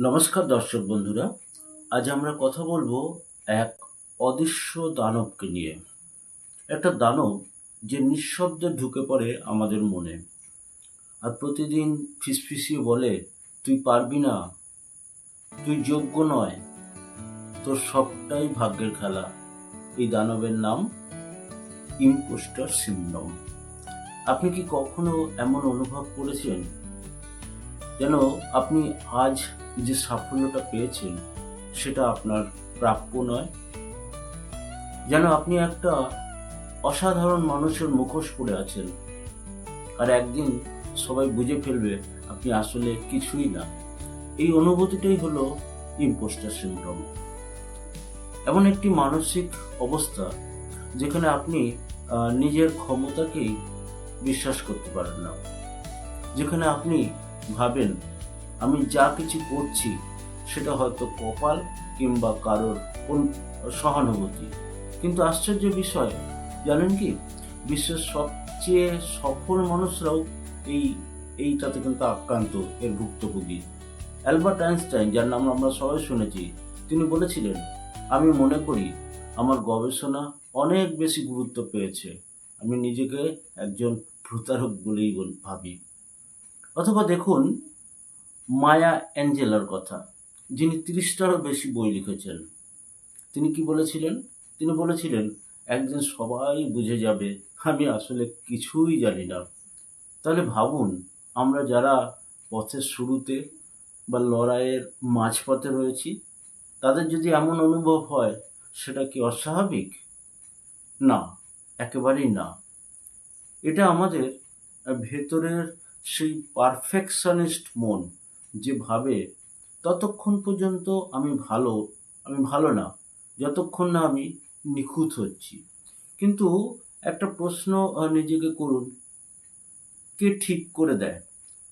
নমস্কার দর্শক বন্ধুরা, আজ আমরা কথা বলব এক অদৃশ্য দানবকে নিয়ে। একটা দানব যে নিঃশব্দে ঢুকে পড়ে আমাদের মনে। আর প্রতিদিন ফিসফিসিয়ে বলে, তুই পারবি না, তুই যোগ্য নয়, তোর সবটাই ভাগ্যের খেলা। এই দানবের নাম ইম্পোস্টার সিন্ড্রোম। আপনি কি কখনো এমন অনুভব করেছেন যেন আপনি আজ যে সাফল্যটা পেয়েছেন, সেটা আপনার প্রাপ্য নয়। যেন আপনি একটা অসাধারণ মানুষের মুখোশ পড়ে আছেন। আর একদিন সবাই বুঝে ফেলবে, আপনি আসলে কিছুই না। এই অনুভূতিটাই হলো ইম্পোস্টার সিন্ড্রোম এমন একটি মানসিক অবস্থা, যেখানে আপনি নিজের ক্ষমতাকেই বিশ্বাস করতে পারেন না। যেখানে আপনি ভাবেন, আমি যা কিছু করছি, সেটা হয়তো কপাল কিংবা কারোর কোন সহানুভূতি। কিন্তু আশ্চর্য বিষয়, জানেন কি? বিশ্বের সবচেয়ে সফল মানুষরাও এই, এইটাতে কিন্তু আক্রান্ত এর ভুক্তভোগী। অ্যালবার্ট আইনস্টাইন, যার নাম আমরা সবাই শুনেছি, তিনি বলেছিলেন, আমি মনে করি আমার গবেষণা অনেক বেশি গুরুত্ব পেয়েছে। আমি নিজেকে একজন প্রতারক বলেই বল- ভাবি। অথবা দেখুন মায়া অ্যাঞ্জেলার কথা, যিনি তিরিশটারও বেশি বই লিখেছেন। তিনি কি বলেছিলেন? তিনি বলেছিলেন, একদিন সবাই বুঝে যাবে, আমি আসলে কিছুই জানি না। তাহলে ভাবুন, আমরা যারা পথের শুরুতে বা লড়াইয়ের মাঝপথে রয়েছি, তাদের যদি এমন অনুভব হয়, সেটা কি অস্বাভাবিক? না, একেবারেই না। এটা আমাদের ভেতরের সেই পারফেকশনিস্ট মন, যে ভাবে ততক্ষণ পর্যন্ত আমি ভালো আমি ভালো না, যতক্ষণ না আমি নিখুঁত হচ্ছি। কিন্তু একটা প্রশ্ন নিজেকে করুন, কে ঠিক করে দেয়?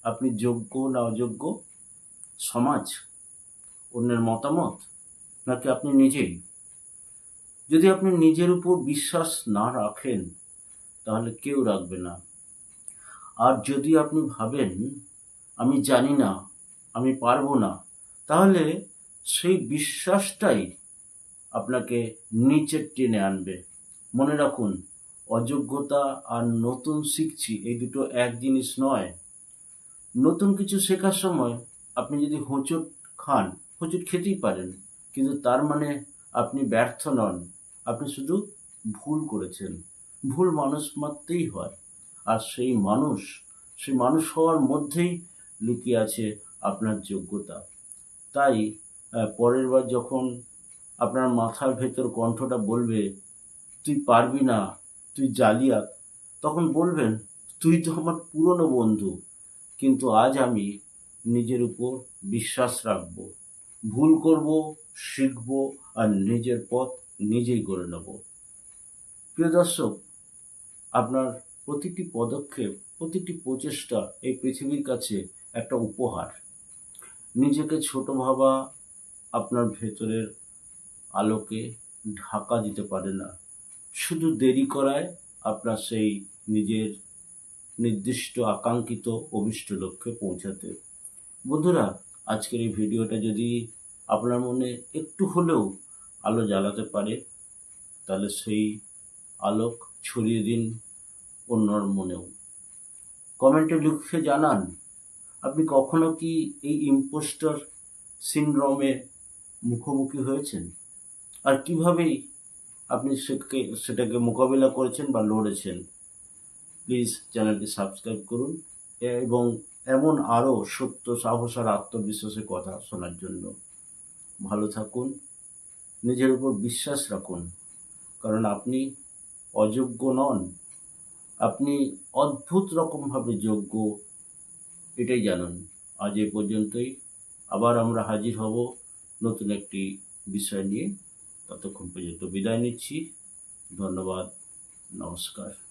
আপনি যোগ্য না অযোগ্য? সমাজ? অন্যের মতামত? নাকি আপনি নিজেই? যদি আপনি নিজের উপর বিশ্বাস না রাখেন, তাহলে কেউ রাখবে না। আর যদি আপনি ভাবেন, আমি জানি না, আমি পারব না, তাহলে সেই বিশ্বাসটাই আপনাকে নিচে টেনে আনবে। মনে রাখুন, অযোগ্যতা আর নতুন শিখছি, এই দুটো এক জিনিস নয়। নতুন কিছু শেখার সময় আপনি যদি হোঁচট খান, হোঁচট খেতেই পারেন, কিন্তু তার মানে আপনি ব্যর্থ নন। আপনি শুধু ভুল করেছেন। ভুল মানুষ মাত্রেই হয়। আর সেই মানুষ সেই মানুষ হওয়ার মধ্যেই লুকিয়ে আছে আপনার যোগ্যতা। তাই পরের বার যখন আপনার মাথার ভেতর কণ্ঠটা বলবে, তুই পারবি না, তুই জালিয়াত, তখন বলবেন, তুই তো আমার পুরনো বন্ধু, কিন্তু আজ আমি নিজের উপর বিশ্বাস রাখব, ভুল করব, শিখব আর নিজের পথ নিজেই করে নেব। প্রিয় দর্শক, আপনার প্রতিটি পদক্ষেপ, প্রতিটি প্রচেষ্টা এই পৃথিবীর কাছে একটা উপহার। নিজেকে ছোট ভাবা আপনার ভেতরের আলোকে ঢাকা দিতে পারে না। শুধু দেরি করায় আপনার সেই নিজের নির্দিষ্ট আকাঙ্ক্ষিত অভিষ্ট লক্ষ্যে পৌঁছাতে। বন্ধুরা, আজকের এই ভিডিওটা যদি আপনার মনে একটু হলেও আলো জ্বালাতে পারে, তাহলে সেই আলোক ছড়িয়ে দিন অন্যর মনেও। কমেন্টে লিখে জানান, আপনি কখনো কি এই ইম্পোস্টার সিনড্রোমে মুখোমুখি হয়েছেন? আর কিভাবেই আপনি সেটাকে সেটাকে মোকাবিলা করেছেন বা লড়েছেন? প্লিজ চ্যানেলটি সাবস্ক্রাইব করুন এবং এমন আরও সত্য, সাহস আর আত্মবিশ্বাসের কথা শোনার জন্য ভালো থাকুন, নিজের উপর বিশ্বাস রাখুন, কারণ আপনি অযোগ্য নন। আপনি অদ্ভুত রকমভাবে যোগ্য, এটাই জানান। আজ এ পর্যন্তই। আবার আমরা হাজির হব নতুন একটি বিষয় নিয়ে। ততক্ষণ পর্যন্ত বিদায় নিচ্ছি। ধন্যবাদ। নমস্কার।